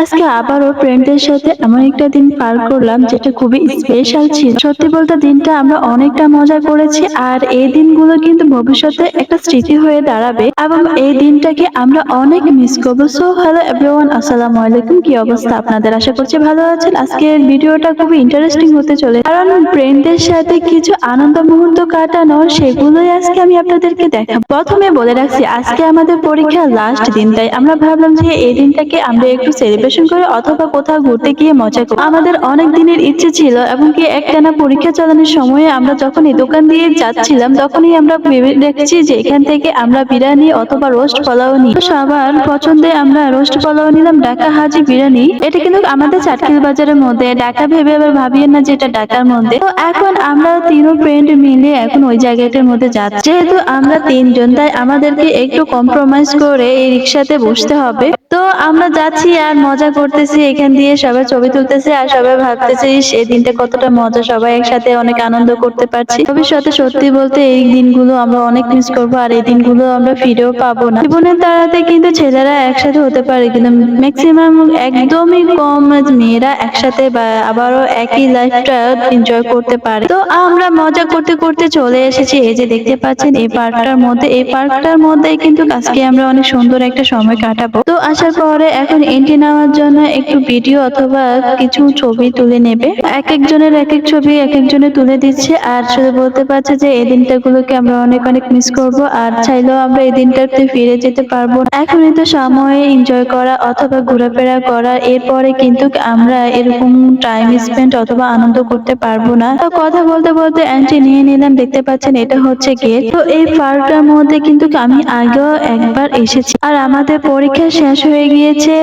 আজকে আবারও ফ্রেন্ডদের সাথে এমন একটা দিন পার করলাম যেটা খুবই স্পেশাল ছিল। সত্যি বলতে দিনটা আমরা অনেকটা মজা করেছি আর এই দিনগুলো কিন্তু ভবিষ্যতে একটা স্মৃতি হয়ে দাঁড়াবে এবং এই দিনটাকে আমরা অনেক মিস করব। সো হ্যালো এভরিওয়ান আসসালামু আলাইকুম। কি অবস্থা আপনাদের? আশা করছি ভালো আছেন। আজকের ভিডিওটা খুবই ইন্টারেস্টিং হতে চলে কারণ ফ্রেন্ডদের সাথে কিছু আনন্দ মুহূর্ত কাটানো, সেগুলোই আজকে আমি আপনাদেরকে দেখাবো। প্রথমে বলে রাখছি, আজকে আমাদের পরীক্ষা লাস্ট দিন, তাই আমরা ভাবলাম যে এই দিনটাকে আমরা একটু সেলিব্রেশন করে অথবা কোথাও ঘুরতে গিয়ে মজা করব আমাদের অনেক দিনের ইচ্ছে ছিল এবং কি একটানা পরীক্ষা চালানোর সময়ে আমরা যখন এই দোকান দিয়ে যাচ্ছিলাম, তখনই আমরা দেখছি যে এখান থেকে আমরা বিরিয়ানি অথবা রোস্ট পোলাও নিই। সবার পছন্দে আমরা রোস্ট পোলাও নিলাম, ঢাকা হাজি বিরিয়ানি। এটা কিন্তু আমাদের চাটকিল বাজারের মধ্যে, ঢাকা ভেবে আবার ভাবিয়ে না যে এটা ঢাকার মধ্যে। তো এখন আমরা তিনও ফ্রেন্ড মিলে এখন ওই জায়গাটার মধ্যে যাচ্ছি। যেহেতু আমরা তিনজন, তাই আমাদেরকে একটু কম্প্রোমাইজ করে এই রিক্সাতে বসতে হবে। তো আমরা যাচ্ছি আর মজা করতেছি, এখান দিয়ে সবাই ছবি তুলতেছে আর সবাই ভাবতেছে এই দিনটা কতটা মজা, সবাই একসাথে অনেক আনন্দ করতে পারছি। ভবিষ্যতে সত্যি বলতে এই দিনগুলো আমরা অনেক মিস করব আর এই দিনগুলো আমরা ফিরেও পাবো না। জীবনের তারাতে কিন্তু ছেলেরা একসাথে হতে পারে, কিন্তু ম্যাক্সিমাম একদমই কম মেয়েরা একসাথে আবারও একই লাইফটা এনজয় করতে পারে। তো আমরা মজা করতে করতে চলে এসেছি, এই যে দেখতে পাচ্ছেন, এই পার্কটার মধ্যে। এই পার্কটার মধ্যে কিন্তু আজকে আমরা অনেক সুন্দর একটা সময় কাটাবো। তো আসার পরে এখন এন্ট্রি নেওয়ার জন্য একটু ভিডিও অথবা কিছু ছবি তুলে নেবে। এক একজনের এক এক ছবি এক একজনে তুলে দিচ্ছে আর শুধু বলতে পারছে যে, এই দিনটাগুলোকে আমরা অনেক অনেক মিস করব আর চাইলেও আমরা এই দিনটাতে ফিরে যেতে পারব। এখনই তো সময় এনজয় করা অথবা ঘোরাফেরা করা, এরপরে কিন্তু আমরা এরকম টাইম স্পেন্ড অথবা আনন্দ করতে পারব না। তো কথা বলতে বলতে অ্যান্টি নিয়ে নিলাম, দেখতে পাচ্ছেন এটা হচ্ছে গেট তো এই পার্কটার মধ্যে কিন্তু আমি আগেও একবার এসেছি। আর আমাদের পরীক্ষা শেষ হয়ে গিয়েছে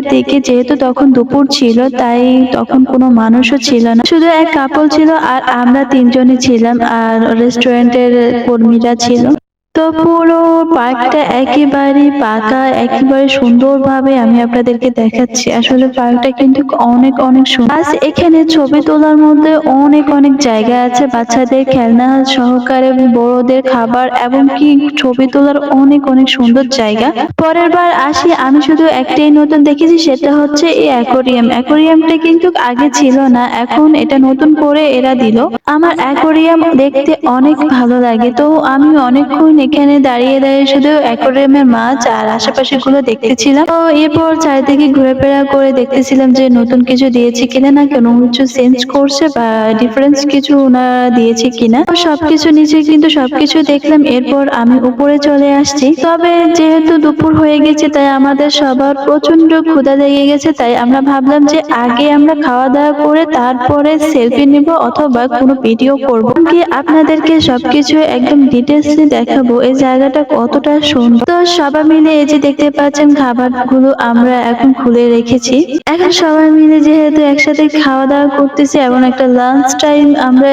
দুইটার দিকে যেহেতু তখন দুপুর ছিল, তাই তখন কোনো মানুষও ছিল না। শুধু এক কাপল ছিল আর আমরা তিনজনই ছিলাম আর রেস্টুরেন্টের কর্মীরা ছিল। তো পুরো পার্কটা একেবারে পাকা একেবারে সুন্দরভাবে আমি আপনাদেরকে দেখাচ্ছি। আসলে পার্কটা কিন্তু অনেক অনেক সুন্দর। আজ এখানে ছবি তোলার মধ্যে অনেক অনেক জায়গা আছে বাচ্চাদের খেলনা সহকারে বড়দের খাবার এবং কি ছবি তোলার অনেক অনেক সুন্দর জায়গা। পরের বার আসি আমি শুধু একটাই নতুন দেখেছি সেটা হচ্ছে এই অ্যাকোরিয়াম। অ্যাকোরিয়ামটা কিন্তু আগে ছিল না এখন এটা নতুন করে এরা দিল। আমার অ্যাকোরিয়াম দেখতে অনেক ভালো লাগে। তো আমি অনেকক্ষণ এখানে দাঁড়িয়ে দাঁড়িয়ে শুধু অ্যাকোরিয়ামের মাছ আর আশেপাশে গুলো দেখতেছিলাম। তো এরপর চারিদিকে ঘুরেফেরা করে দেখতেছিলাম যে নতুন কিছু দিয়েছে কিনা না, কোনো কিছু চেঞ্জ করছে বা ডিফারেন্স কিছু ওনারা দিয়েছে কিনা। তো সবকিছু নিচে কিন্তু সবকিছু দেখলাম, এরপর আমি উপরে চলে আসছি। তবে যেহেতু দুপুর হয়ে গেছে, তাই আমাদের সবার প্রচণ্ড ক্ষুধা লেগে গেছে, তাই আমরা ভাবলাম যে আগে আমরা খাওয়া দাওয়া করে তারপরে সেলফি নিব অথবা কোনো ভিডিও করব। কি আপনাদেরকে সবকিছু একদম ডিটেলসে দেখাবো। এই জায়গাটা কতটা সুন্দর। তো সবাই মিলে এই যে দেখতে পাচ্ছেন, খাবারগুলো আমরা এখন খুলে রেখেছি। এখন সবাই মিলে যেহেতু একসাথে খাওয়া দাওয়া করতেছি এবং একটা লাঞ্চ টাইম আমরা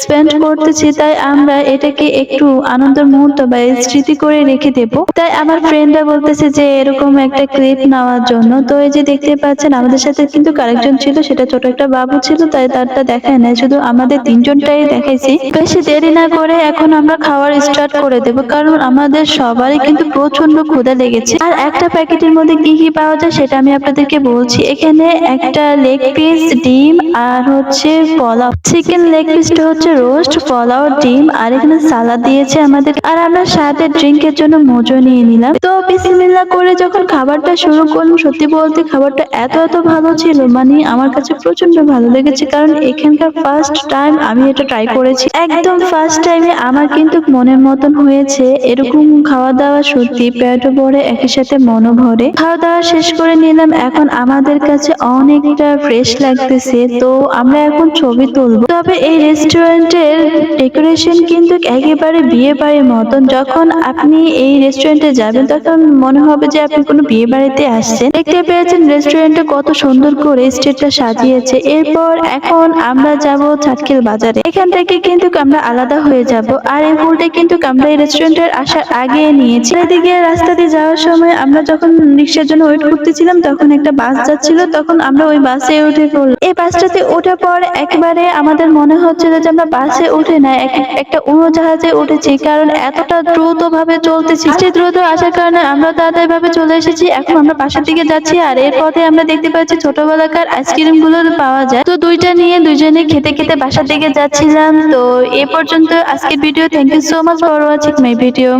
স্পেন্ড করতেছি, তাই আমরা এটাকে একটু আনন্দের মুহূর্ত বা স্মৃতি করে রেখে দেব। তাই আমার ফ্রেন্ডরা বলতেছে যে, এরকম একটা ক্লিপ নেওয়ার জন্য। তো এই যে দেখতে পাচ্ছেন, আমাদের সাথে কিন্তু কারেকজন ছিল, সেটা ছোট একটা বাবু ছিল, তাই তারটা দেখায় না শুধু আমাদের তিনজনটাই দেখাইছি বেশি দেরি না করে এখন আমরা খাওয়ার স্টার্ট করে দেব, কারণ আমাদের সবারই কিন্তু প্রচণ্ড ক্ষুধা লেগেছে। আর একটা প্যাকেটের মধ্যে কি কি পাওয়া যায় সেটা আমি আপনাদেরকে বলছি। এখানে একটা লেগ পিস ডিম আর হচ্ছে পোলাও। চিকেন লেগ পিসটা হচ্ছে রোস্ট পোলাও, ডিম আর এখানে সালাদ দিয়েছে আমাদের। আর আমরা সাথে ড্রিঙ্কের জন্য মজো নিয়ে নিলাম। তো বিসমিল্লা করে যখন খাবারটা শুরু করলাম, সত্যি বলতে খাবারটা এত এত ভালো ছিল মানে আমার কাছে প্রচণ্ড ভালো লেগেছে, কারণ এখানকার ফার্স্ট টাইম আমি এটা ট্রাই করেছি। একদম ফার্স্ট টাইমে আমার কিন্তু মনের মতন হয়েছে। এরকম খাওয়া দাওয়া সত্যি পেটও ভরে একই সাথে মনও ভরে। খাওয়া দাওয়া শেষ করে নিলাম। এখন আমাদের কাছে অনেকটা ফ্রেশ লাগতেছে। তো আমরা এখন ছবি তুলবো। তবে এই রেস্টুরেন্টের ডেকোরেশন কিন্তু একেবারে বিয়ে বাড়ির মতন। যখন আপনি এই রেস্টুরেন্টে যাবেন তখন মনে হবে যে আপনি কোনো বিয়ে বাড়িতে আসছেন। দেখতে পেয়েছেন রেস্টুরেন্টে কত সুন্দর করে স্টেজটা সাজিয়েছে। এরপর এখন আমরা যাব ছাটকেল বাজারে। এখান থেকে কিন্তু আমরা আলাদা হয়ে যাব। আর এই ভুলটা কিন্তু আমরা এই রেস্টুরেন্টের আসার আগে নিয়েছি। এদিকে রাস্তা দিয়ে যাওয়ার সময় আমরা যখন রিক্সার জন্য ওয়েট করতেছিলাম, তখন একটা বাস যাচ্ছিল। তখন আমরা ওই বাসে উঠে পড়লাম। এই বাসটাতে ওঠার পর একেবারে আমাদের মনে হচ্ছিল যে আমরা বাসে উঠে না এক- একটা উড়োজাহাজে উঠেছি। কারণ এতটা দ্রুত ভাবে চলতেছি। যে দ্রুত আসার কারণে আমরা তাড়াতাড়ি ভাবে চলে এসেছি। এখন আমরা বাসার দিকে যাচ্ছি। আর এর পথে আমরা দেখতে পাচ্ছি ছোটবেলাকার আইসক্রিমগুলো পাওয়া যায়। তো দুইটা নিয়ে দুইজনে খেতে খেতে বাসার দিকে যাচ্ছিলাম। তো এ পর্যন্ত আজকের video thank you so much for watching my video